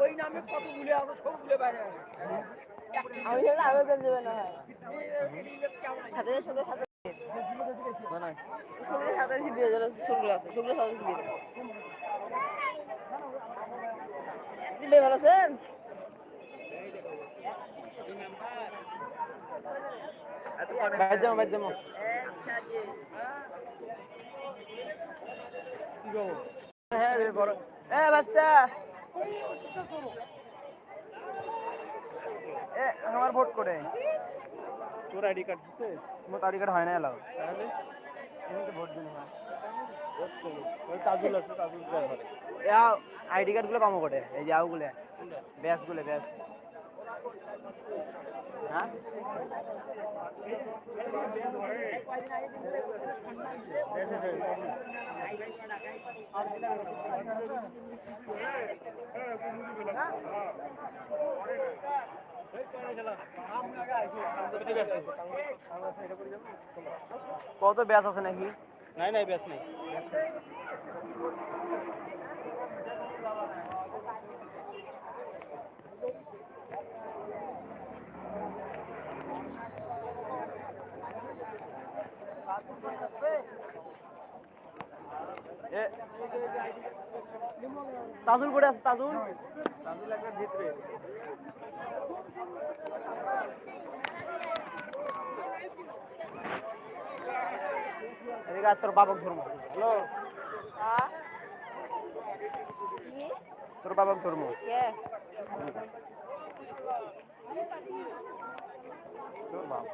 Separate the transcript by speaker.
Speaker 1: ওই নামে কতগুলো আছে সবগুলো বাইরে আছে।
Speaker 2: আমি সেটা আবেদন দেবে না হয়। সাথে সাথে সাথে সবগুলো সাথে যারা আছে ভালো আছেন?
Speaker 3: বাইর যাব বাইর যাব বড় এ আমার ভোট করে
Speaker 1: তোর আইডি কার্ড দিছে
Speaker 3: মোট আইডি কার্ড হয় না এলাও ভোট দিন
Speaker 1: তাজুল ড্রাইভার
Speaker 3: এ আইডি কার্ডগুলো কামো করে এই যে আউগুলো ব্যাসগুলো ব্যাস হ্যাঁ? কত ব্যাস আছে নাকি?
Speaker 1: নাই নাই ব্যাস নাই।
Speaker 3: তাজুল করে আছে? তাজুল?
Speaker 1: তাজুল একটা ভিতরে
Speaker 3: এদিকে তোর বাবক ধর্ম হ্যালো? তোর বাবক ধর্ম তোর বাপ